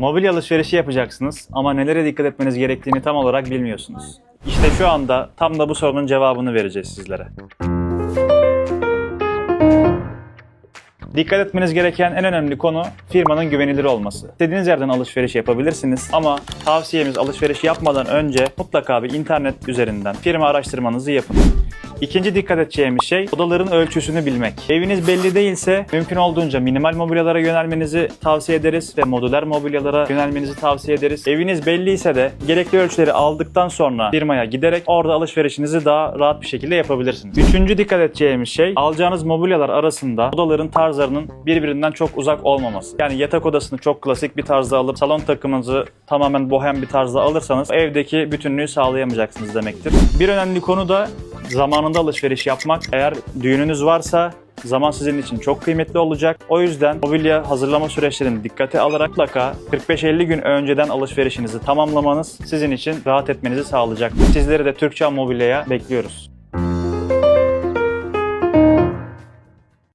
Mobilya alışverişi yapacaksınız ama nelere dikkat etmeniz gerektiğini tam olarak bilmiyorsunuz. İşte şu anda tam da bu sorunun cevabını vereceğiz sizlere. Dikkat etmeniz gereken en önemli konu firmanın güvenilir olması. İstediğiniz yerden alışveriş yapabilirsiniz ama tavsiyemiz alışveriş yapmadan önce mutlaka bir internet üzerinden firma araştırmanızı yapın. İkinci dikkat edeceğimiz şey odaların ölçüsünü bilmek. Eviniz belli değilse mümkün olduğunca minimal mobilyalara yönelmenizi tavsiye ederiz ve modüler mobilyalara yönelmenizi tavsiye ederiz. Eviniz belliyse de gerekli ölçüleri aldıktan sonra firmaya giderek orada alışverişinizi daha rahat bir şekilde yapabilirsiniz. Üçüncü dikkat edeceğimiz şey alacağınız mobilyalar arasında odaların tarzlarının birbirinden çok uzak olmaması. Yani yatak odasını çok klasik bir tarzda alıp salon takımınızı tamamen bohem bir tarzda alırsanız evdeki bütünlüğü sağlayamayacaksınız demektir. Bir önemli konu da zamanında alışveriş yapmak. Eğer düğününüz varsa zaman sizin için çok kıymetli olacak. O yüzden mobilya hazırlama süreçlerini dikkate alarak mutlaka 45-50 gün önceden alışverişinizi tamamlamanız sizin için rahat etmenizi sağlayacak. Sizleri de Türkçe Mobilya'ya bekliyoruz.